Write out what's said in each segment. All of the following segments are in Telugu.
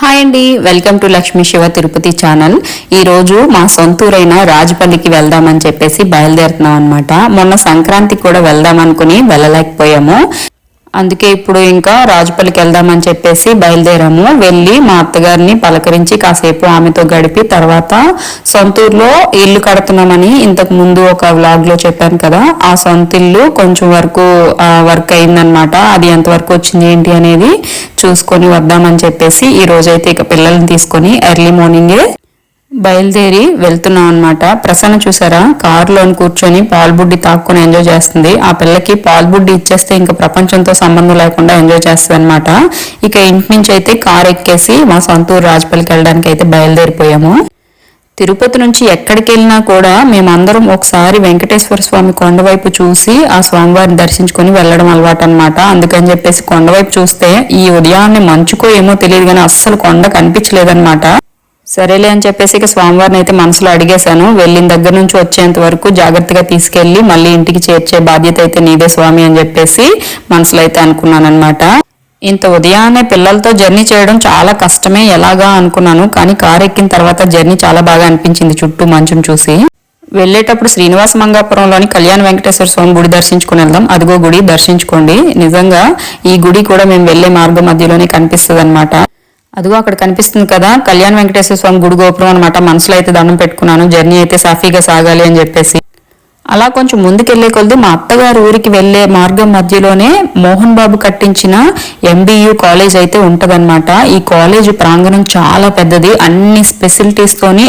హాయ్ అండి welcome to Lakshmi Shiva Tirupati channel ఈ రోజు మా సొంతూరైన రాజపల్లికి వెళ్దామని చెప్పేసి బయలుదేరుతున్నాం అనమాట మొన్న సంక్రాంతికి కూడా వెళ్దాం అనుకుని వెళ్ళలేకపోయాము. అందుకే ఇప్పుడు ఇంకా రాజుపల్లికి వెళ్దామని చెప్పేసి బయలుదేరాము. వెళ్ళి మా అత్తగారిని పలకరించి కాసేపు ఆమెతో గడిపి తర్వాత సొంతూరులో ఇల్లు కడుతున్నామని ఇంతకు ముందు ఒక వ్లాగ్లో చెప్పాను కదా. ఆ సొంత ఇల్లు కొంచెం వరకు వర్క్ అయిందనమాట అది ఎంతవరకు వచ్చింది ఏంటి అనేది చూసుకొని వద్దామని చెప్పేసి ఈ రోజైతే ఇక పిల్లల్ని తీసుకొని ఎర్లీ మార్నింగే బయలుదేరి వెళ్తున్నాం అనమాట ప్రసన్న చూసారా? కారులోని కూర్చొని పాల్బుడ్డి తాక్కుని ఎంజాయ్ చేస్తుంది. ఆ పిల్లకి పాల్బుడ్డి ఇచ్చేస్తే ఇంకా ప్రపంచంతో సంబంధం లేకుండా ఎంజాయ్ చేస్తుంది అనమాట ఇక ఇంటి నుంచి అయితే కారు ఎక్కేసి మా సొంతూరు రాజపల్లికి వెళ్ళడానికి అయితే బయలుదేరిపోయాము. తిరుపతి నుంచి ఎక్కడికి వెళ్ళినా కూడా మేమందరం ఒకసారి వెంకటేశ్వర స్వామి కొండవైపు చూసి ఆ స్వామివారిని దర్శించుకొని వెళ్ళడం అలవాటు అనమాట అందుకని చెప్పేసి కొండవైపు చూస్తే ఈ ఉదయాన్నే మంచుకో ఏమో తెలియదు కానీ అస్సలు కొండ కనిపించలేదన్నమాట. సరేలే అని చెప్పేసి ఇక స్వామివారిని అయితే మనసులో అడిగేశాను. వెళ్ళిన దగ్గర నుంచి వచ్చేంత వరకు జాగ్రత్తగా తీసుకెళ్ళి మళ్ళీ ఇంటికి చేర్చే బాధ్యత అయితే నీదే స్వామి అని చెప్పేసి మనసులో అయితే అనుకున్నాను అనమాట ఇంత ఉదయాన్నే పిల్లలతో జర్నీ చేయడం చాలా కష్టమే ఎలాగా అనుకున్నాను. కానీ కారు ఎక్కిన తర్వాత జర్నీ చాలా బాగా అనిపించింది చుట్టూ మంచును చూసి. వెళ్ళేటప్పుడు శ్రీనివాస మంగాపురంలోని కళ్యాణ వెంకటేశ్వర స్వామి గుడి దర్శించుకుని వెళ్దాం. అదిగో గుడి దర్శించుకోండి. నిజంగా ఈ గుడి కూడా మేము వెళ్ళే మార్గం మధ్యలోనే కనిపిస్తుంది అనమాట అదిగో అక్కడ కనిపిస్తుంది కదా కళ్యాణ్ వెంకటేశ్వర స్వామి గుడి గోపురం అనమాట మనసులో అయితే దండం పెట్టుకున్నాను. జర్నీ అయితే సాఫీగా సాగాలి అని చెప్పేసి. అలా కొంచెం ముందుకెళ్ళే కొద్ది మా అత్తగారు ఊరికి వెళ్ళే మార్గం మధ్యలోనే మోహన్ బాబు కట్టించిన ఎంబీయూ కాలేజ్ అయితే ఉంటదన్నమాట. ఈ కాలేజ్ ప్రాంగణం చాలా పెద్దది. అన్ని ఫెసిలిటీస్ తోని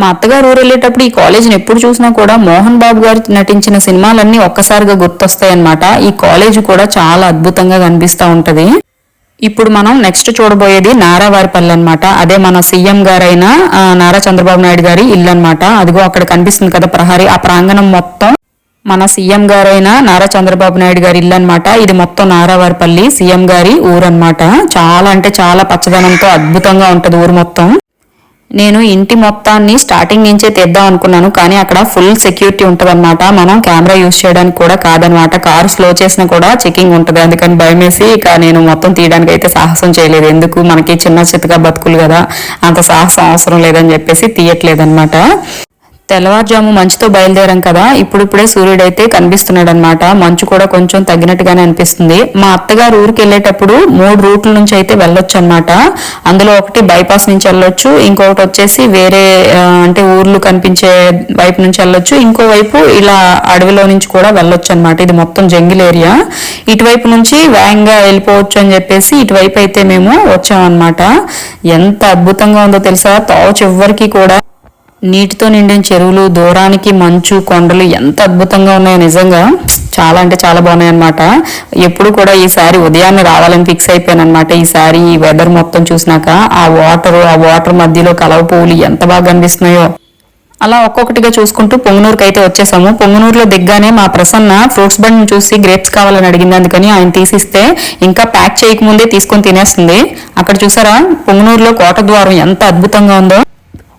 మా అత్తగారు ఊరు వెళ్ళేటప్పుడు ఈ కాలేజీని ఎప్పుడు చూసినా కూడా మోహన్ బాబు గారు నటించిన సినిమాలన్నీ ఒక్కసారిగా గుర్తొస్తాయి అనమాట ఈ కాలేజ్ కూడా చాలా అద్భుతంగా కనిపిస్తూ ఉంటది. ఇప్పుడు మనం నెక్స్ట్ చూడబోయేది నారావారిపల్లి అనమాట అదే మన సీఎం గారైన నారా చంద్రబాబు నాయుడు గారి ఇల్లు అనమాట అదిగో అక్కడ కనిపిస్తుంది కదా ప్రహరీ. ఆ ప్రాంగణం మొత్తం మన సీఎం గారైన నారా చంద్రబాబు నాయుడు గారి ఇల్లు అనమాట ఇది మొత్తం నారావారిపల్లి సీఎం గారి ఊరు అనమాట చాలా అంటే చాలా పచ్చదనంతో అద్భుతంగా ఉంటది ఊరు మొత్తం. నేను ఇంటి మొత్తాన్ని స్టార్టింగ్ నుంచే తెద్దాం అనుకున్నాను కానీ అక్కడ ఫుల్ సెక్యూరిటీ ఉంటదన్నమాట. మనం కెమెరా యూస్ చేయడానికి కూడా కాదనమాట కారు స్లో చేసినా కూడా చెకింగ్ ఉంటుంది. అందుకని భయమేసి ఇక నేను మొత్తం తీయడానికి అయితే సాహసం చేయలేదు. ఎందుకు? మనకి చిన్న చిత్తగా బతుకులు కదా. అంత సాహసం అవసరం లేదని చెప్పేసి తీయట్లేదన్నమాట. తెల్లవారుజాము మంచుతో బయలుదేరాం కదా ఇప్పుడిప్పుడే సూర్యుడు అయితే కనిపిస్తున్నాడు అనమాట మంచు కూడా కొంచెం తగ్గినట్టుగానే అనిపిస్తుంది. మా అత్తగారు ఊరికి వెళ్ళేటప్పుడు మూడు రూట్ల నుంచి అయితే వెళ్ళొచ్చు అనమాట అందులో ఒకటి బైపాస్ నుంచి వెళ్ళొచ్చు ఇంకొకటి వచ్చేసి వేరే అంటే ఊర్లు కనిపించే వైపు నుంచి వెళ్ళొచ్చు ఇంకో వైపు ఇలా అడవిలో నుంచి కూడా వెళ్ళొచ్చు అనమాట ఇది మొత్తం జంగిల్ ఏరియా. ఇటువైపు నుంచి వేగంగా వెళ్ళిపోవచ్చు అని చెప్పేసి ఇటువైపు అయితే మేము వచ్చామన్నమాట. ఎంత అద్భుతంగా ఉందో తెలుసా? తావు చివరికి కూడా నీటితో నిండిన చెరువులు దూరానికి మంచు కొండలు ఎంత అద్భుతంగా ఉన్నాయో నిజంగా చాలా అంటే చాలా బాగున్నాయి అనమాట ఎప్పుడు కూడా ఈసారి ఉదయాన్నే రావాలని ఫిక్స్ అయిపోయాను అనమాట ఈసారి ఈ వెదర్ మొత్తం చూసినాక ఆ వాటర్ ఆ వాటర్ మధ్యలో కలవ పువ్వులు ఎంత బాగా కనిపిస్తున్నాయో. అలా ఒక్కొక్కటిగా చూసుకుంటూ పొంగనూరుకి అయితే వచ్చేసాము. పొంగనూరులో దిగ్గానే మా ప్రసన్న ఫ్రూట్స్ బండ్ చూసి గ్రేప్స్ కావాలని అడిగింది. అందుకని ఆయన తీసిస్తే ఇంకా ప్యాక్ చేయకముందే తీసుకొని తినేస్తుంది. అక్కడ చూసారా? పొంగనూరులో కోట ద్వారం ఎంత అద్భుతంగా ఉందో.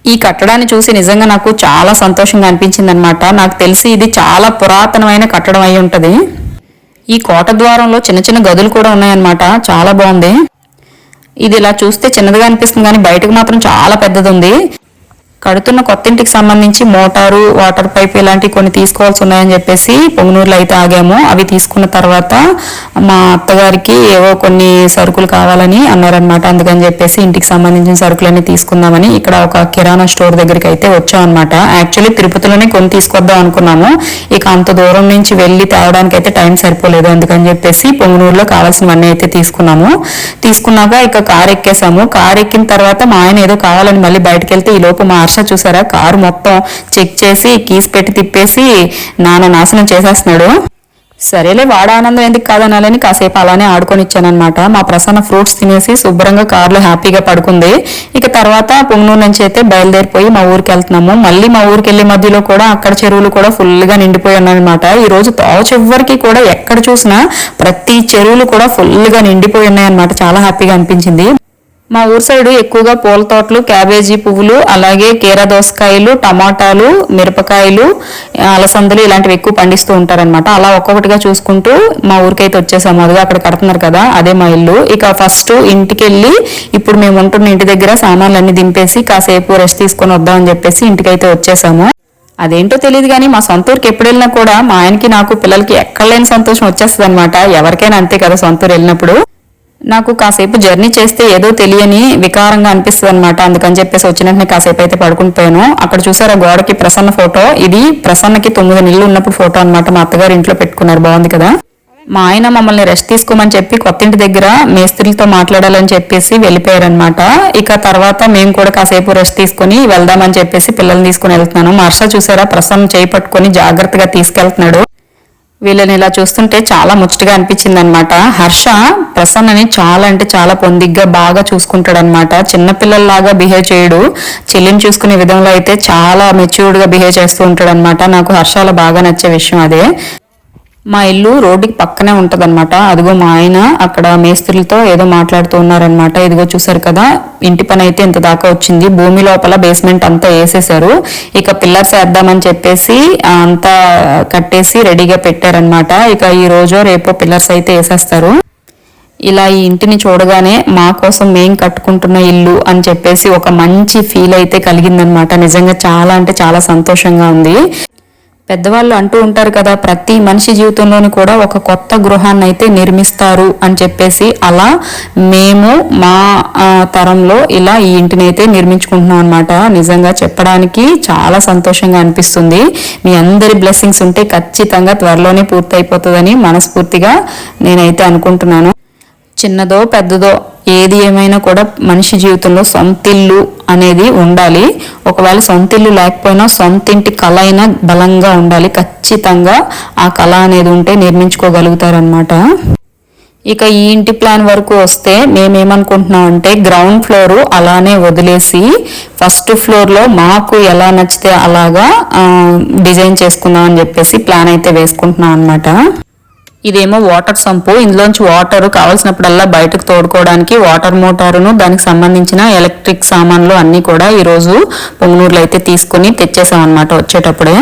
ఈ కట్టడాన్ని చూసి నిజంగా నాకు చాలా సంతోషంగా అనిపించింది అనమాట నాకు తెలిసి ఇది చాలా పురాతనమైన కట్టడం అయి ఉంటుంది. ఈ కోట ద్వారంలో చిన్న చిన్న గదులు కూడా ఉన్నాయన్నమాట. చాలా బాగుంది. ఇది ఇలా చూస్తే చిన్నదిగా అనిపిస్తుంది కానీ బయటకు మాత్రం చాలా పెద్దది ఉంది కడుతున్న కొత్త ఇంటికి సంబంధించి మోటారు వాటర్ పైప్ ఇలాంటివి కొన్ని తీసుకోవాల్సి ఉన్నాయని చెప్పేసి పొంగునూరులో అయితే ఆగాము. అవి తీసుకున్న తర్వాత మా అత్తగారికి ఏవో కొన్ని సరుకులు కావాలని అన్నారనమాట అందుకని చెప్పేసి ఇంటికి సంబంధించిన సరుకులన్నీ తీసుకుందామని ఇక్కడ ఒక కిరాణా స్టోర్ దగ్గరికి అయితే వచ్చామన్నమాట. యాక్చువల్లీ తిరుపతిలోనే కొన్ని తీసుకొద్దాం అనుకున్నాము. ఇక అంత దూరం నుంచి వెళ్ళి తేవడానికి అయితే టైం సరిపోలేదు. అందుకని చెప్పేసి పొంగునూరులో కావాల్సినవన్నీ అయితే తీసుకున్నాము. తీసుకున్నాక ఇక కారు ఎక్కేసాము కారు ఎక్కిన తర్వాత మా ఆయన ఏదో కావాలని మళ్ళీ బయటకు వెళ్తే ఈ లోపు మా హర్ష చూసారా? కారు మొత్తం చెక్ చేసి కీస్ పెట్టి తిప్పేసి నాన్న నాశనం చేసేస్తున్నాడు. సరేలే వాడ ఆనందం ఎందుకు కాదనాలని కాసేపు అలానే ఆడుకొని ఇచ్చానమాట మా ప్రసన్న ఫ్రూట్స్ తినేసి శుభ్రంగా కారులో హ్యాపీగా పడుకుంది. ఇక తర్వాత పొంగనూరు నుంచి అయితే బయలుదేరిపోయి మా ఊరికి వెళ్తున్నాము. మళ్ళీ మా ఊరికి వెళ్ళే మధ్యలో కూడా అక్కడ చెరువులు కూడా ఫుల్గా నిండిపోయి ఉన్నాయన్నమాట. ఈ రోజు తావు చివరికి కూడా ఎక్కడ చూసినా ప్రతి చెరువులు కూడా ఫుల్గా నిండిపోయి ఉన్నాయన్నమాట. చాలా హ్యాపీగా అనిపించింది. మా ఊరు సైడ్ ఎక్కువగా పూల తోటలు క్యాబేజీ పువ్వులు అలాగే కీర దోసకాయలు టమాటాలు మిరపకాయలు అలసందలు ఇలాంటివి ఎక్కువ పండిస్తూ ఉంటారనమాట అలా ఒక్కొక్కటిగా చూసుకుంటూ మా ఊరికైతే వచ్చేసాము. అదిగా అక్కడ కడుతున్నారు కదా అదే మా ఇల్లు. ఇక ఫస్ట్ ఇంటికి వెళ్ళి ఇప్పుడు మేము ఉంటున్న ఇంటి దగ్గర సామాన్లు దింపేసి కాసేపు రెస్ట్ తీసుకొని వద్దామని చెప్పేసి ఇంటికైతే వచ్చేసాము. అదేంటో తెలియదు కానీ మా సొంత ఊరికి ఎప్పుడు వెళ్ళినా కూడా మా ఆయనకి నాకు పిల్లలకి ఎక్కడ లేని సంతోషం వచ్చేస్తుంది అనమాట ఎవరికైనా అంతే కదా సొంత ఊరు వెళ్ళినప్పుడు. నాకు కాసేపు జర్నీ చేస్తే ఏదో తెలియని వికారంగా అనిపిస్తుంది అనమాట అందుకని చెప్పేసి వచ్చిన వెంటనే కాసేపు అయితే పడుకుంటాను అక్కడ చూసారా గోడకి ప్రసన్న ఫోటో? ఇది ప్రసన్నకి తొమ్మిది నెలలు ఉన్నప్పుడు ఫోటో అన్నమాట. మా అత్తగారు ఇంట్లో పెట్టుకున్నారు. బాగుంది కదా? మా ఆయన మమ్మల్ని రెస్ట్ తీసుకోమని చెప్పి కొత్తింటి దగ్గర మేస్త్రిలతో మాట్లాడాలని చెప్పేసి వెళ్ళిపోయారనమాట ఇక తర్వాత మేము కూడా కాసేపు రెస్ట్ తీసుకుని వెళ్దామని చెప్పేసి పిల్లల్ని తీసుకుని వెళ్తున్నాను. మర్ష చూసారా? ప్రసన్న చేయి పట్టుకొని జాగ్రత్తగా తీసుకెళ్తున్నాడు. వీళ్ళని ఇలా చూస్తుంటే చాలా ముచ్చటగా అనిపించింది అనమాట హర్ష ప్రసన్నని చాలా అంటే చాలా పొందిగ్గా బాగా చూసుకుంటాడు అనమాట చిన్నపిల్లల్లాగా బిహేవ్ చేయడు. చెల్లిని చూసుకునే విధంలో అయితే చాలా మెచ్యూర్డ్గా బిహేవ్ చేస్తూ ఉంటాడు అనమాట నాకు హర్షాల బాగా నచ్చే విషయం అదే. మా ఇల్లు రోడ్డుకి పక్కనే ఉంటదన్నమాట. అదిగో మా ఆయన అక్కడ మేస్త్రులతో ఏదో మాట్లాడుతూ ఉన్నారనమాట ఇదిగో చూసారు కదా ఇంటి పని అయితే ఇంత దాకా వచ్చింది. భూమి లోపల బేస్మెంట్ అంతా వేసేసారు ఇక పిల్లర్స్ వేద్దామని చెప్పేసి అంతా కట్టేసి రెడీగా పెట్టారనమాట ఇక ఈ రోజు రేపో పిల్లర్స్ అయితే వేసేస్తారు. ఇలా ఈ ఇంటిని చూడగానే మా కోసం మేం కట్టుకుంటున్న ఇల్లు అని చెప్పేసి ఒక మంచి ఫీల్ అయితే కలిగిందనమాట నిజంగా చాలా అంటే చాలా సంతోషంగా ఉంది. పెద్దవాళ్ళు అంటూ ఉంటారు కదా ప్రతి మనిషి జీవితంలోని కూడా ఒక కొత్త గృహాన్ని అయితే నిర్మిస్తారు అని చెప్పేసి అలా మేము మా తరంలో ఇలా ఈ ఇంటిని అయితే నిర్మించుకుంటున్నాం అనమాట నిజంగా చెప్పడానికి చాలా సంతోషంగా అనిపిస్తుంది. మీ అందరి బ్లెస్సింగ్స్ ఉంటే ఖచ్చితంగా త్వరలోనే పూర్తయిపోతుందని మనస్ఫూర్తిగా నేనైతే అనుకుంటున్నాను. చిన్నదో పెద్దదో ఏది ఏమైనా కూడా మనిషి జీవితంలో సొంతిల్లు అనేది ఉండాలి. ఒకవేళ సొంతిల్లు లేకపోయినా సొంతింటి కళ అయినా బలంగా ఉండాలి. ఖచ్చితంగా ఆ కళ అనేది ఉంటే నిర్మించుకోగలుగుతారనమాట ఇక ఈ ఇంటి ప్లాన్ వరకు వస్తే మేమేమనుకుంటున్నాం అంటే గ్రౌండ్ ఫ్లోర్ అలానే వదిలేసి ఫస్ట్ ఫ్లోర్లో మాకు ఎలా నచ్చితే అలాగా డిజైన్ చేసుకుందాం అని చెప్పేసి ప్లాన్ అయితే వేసుకుంటున్నాం అనమాట ఇదేమో వాటర్ సంపు. ఇందులోంచి వాటర్ కావాల్సినప్పుడల్లా బయటకు తోడుకోవడానికి వాటర్ మోటారును దానికి సంబంధించిన ఎలక్ట్రిక్ సామాన్లు అన్నీ కూడా ఈరోజు పొంగనూరులో అయితే తీసుకుని తెచ్చేసాం అనమాట వచ్చేటప్పుడే.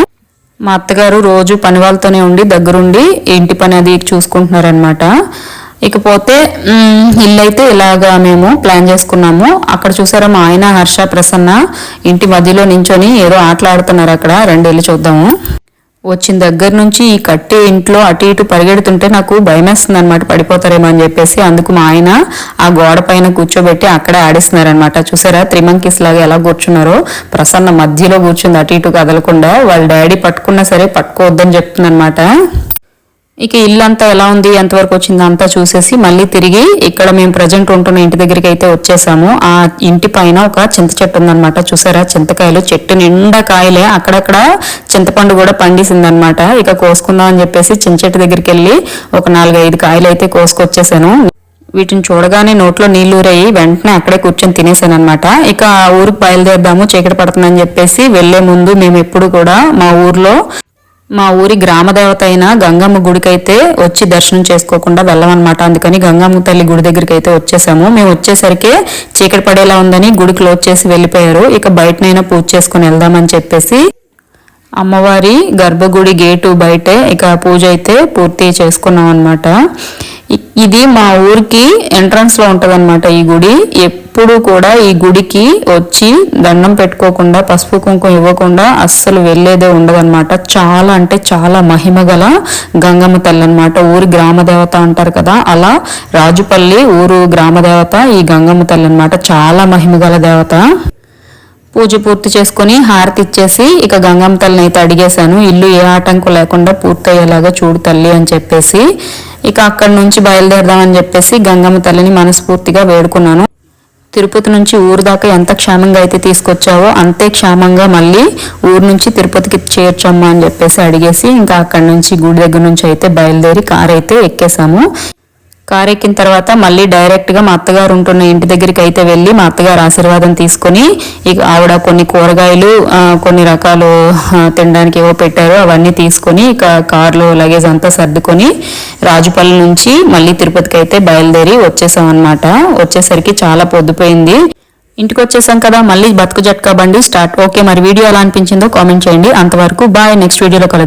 మా అత్తగారు రోజు పని వాళ్ళతోనే ఉండి దగ్గరుండి ఇంటి పని అది చూసుకుంటున్నారనమాట ఇకపోతే ఇల్లు అయితే ఇలాగా మేము ప్లాన్ చేసుకున్నాము. అక్కడ చూసారా మా ఆయన హర్ష ప్రసన్న ఇంటి మధ్యలో నించొని ఏదో ఆటలాడుతున్నారు అక్కడ. రెండు వెళ్ళి చూద్దాము. వచ్చిన దగ్గర నుంచి ఈ కట్టి ఇంట్లో అటు ఇటు పరిగెడుతుంటే నాకు భయమేస్తుంది అనమాట పడిపోతారేమో అని చెప్పేసి. అందుకు మా ఆయన ఆ గోడ పైన కూర్చోబెట్టి అక్కడే ఆడిస్తున్నారనమాట చూసారా? త్రిమంకిస్ లాగా ఎలా కూర్చున్నారో. ప్రసన్న మధ్యలో కూర్చుంది అటు ఇటు కదలకుండా. వాళ్ళ డాడీ పట్టుకున్నా సరే పట్టుకోవద్దని చెప్తుందనమాట ఇక ఇల్లు అంతా ఎలా ఉంది ఎంతవరకు వచ్చిందో అంతా చూసేసి మళ్ళీ తిరిగి ఇక్కడ మేము ప్రజెంట్ ఉంటున్న ఇంటి దగ్గరికి అయితే వచ్చేసాము. ఆ ఇంటి పైన ఒక చింత చెట్టు ఉందన్నమాట. చూసారా? చింతకాయలు చెట్టు నిండా కాయలే. అక్కడక్కడ చింతపండు కూడా పండిసిందనమాట ఇక కోసుకుందాం అని చెప్పేసి చింత చెట్టు దగ్గరికి వెళ్ళి ఒక నాలుగైదు కాయలు అయితే కోసుకొచ్చేసాను. వీటిని చూడగానే నోట్లో నీళ్ళు ఊరయ్యి వెంటనే అక్కడే కూర్చొని తినేసాను అనమాట ఇక ఆ ఊరికి బయలుదేరదాము చీకటి పడుతుందని చెప్పేసి వెళ్ళే ముందు మేము ఎప్పుడు కూడా మా ఊర్లో మా ఊరి గ్రామదేవత అయిన గంగమ్మ గుడికైతే వచ్చి దర్శనం చేసుకోకుండా వెళ్ళమన్నమాట. అందుకని గంగమ్మ తల్లి గుడి దగ్గరికి అయితే వచ్చేసాము. మేము వచ్చేసరికి చీకటి పడేలా ఉందని గుడి క్లోజ్ చేసి వెళ్ళిపోయారు. ఇక బయటనైనా పూజ చేసుకుని వెళ్దామని చెప్పేసి అమ్మవారి గర్భగుడి గేటు బయటే ఇక పూజ అయితే పూర్తి చేసుకున్నాం అనమాట ఇది మా ఊరికి ఎంట్రన్స్లో ఉంటదన్నమాట ఈ గుడి. ఎప్పుడు కూడా ఈ గుడికి వచ్చి దండం పెట్టుకోకుండా పసుపు కుంకుమ ఇవ్వకుండా అస్సలు వెళ్ళేదే ఉండదన్నమాట. చాలా అంటే చాలా మహిమ గల గంగమ్మ తల్లి అనమాట ఊరి గ్రామదేవత అంటారు కదా అలా రాజుపల్లి ఊరు గ్రామదేవత ఈ గంగమ్మ తల్లి అనమాట చాలా మహిమ గల దేవత. పూజ పూర్తి చేసుకుని హారతి ఇచ్చేసి ఇక గంగమ్మ తల్లిని అయితే అడిగేశాను ఇల్లు ఏ ఆటంకం లేకుండా పూర్తయ్యేలాగా చూడు తల్లి అని చెప్పేసి. ఇక అక్కడి నుంచి బయలుదేరదామని చెప్పేసి గంగమ్మ తల్లిని మనస్ఫూర్తిగా వేడుకున్నాను. తిరుపతి నుంచి ఊరు దాకా ఎంత క్షేమంగా అయితే తీసుకొచ్చావో అంతే క్షేమంగా మళ్ళీ ఊరు నుంచి తిరుపతికి చేర్చమ్మా అని చెప్పేసి అడిగేసి ఇంకా అక్కడి నుంచి గుడి దగ్గర నుంచి అయితే బయలుదేరి కార్ అయితే ఎక్కేసాము కార్ ఎక్కిన తర్వాత మళ్ళీ డైరెక్ట్గా మా అత్తగారు ఉంటున్న ఇంటి దగ్గరికి అయితే వెళ్ళి మా అత్తగారు ఆశీర్వాదం తీసుకొని ఇక ఆవిడ కొన్ని కూరగాయలు కొన్ని రకాలు తినడానికి ఏవో పెట్టారు. అవన్నీ తీసుకొని ఇక కార్లో లగేజ్ అంతా సర్దుకొని రాజుపల్లి నుంచి మళ్ళీ తిరుపతికి అయితే బయలుదేరి వచ్చేసాం వచ్చేసరికి చాలా పొద్దుపోయింది. ఇంటికి వచ్చేసాం కదా మళ్ళీ బతుకు జట్కా బండి స్టార్ట్. ఓకే మరి వీడియో ఎలా అనిపించిందో కామెంట్ చేయండి. అంతవరకు బాయ్ నెక్స్ట్ వీడియోలో కలుద్దాం.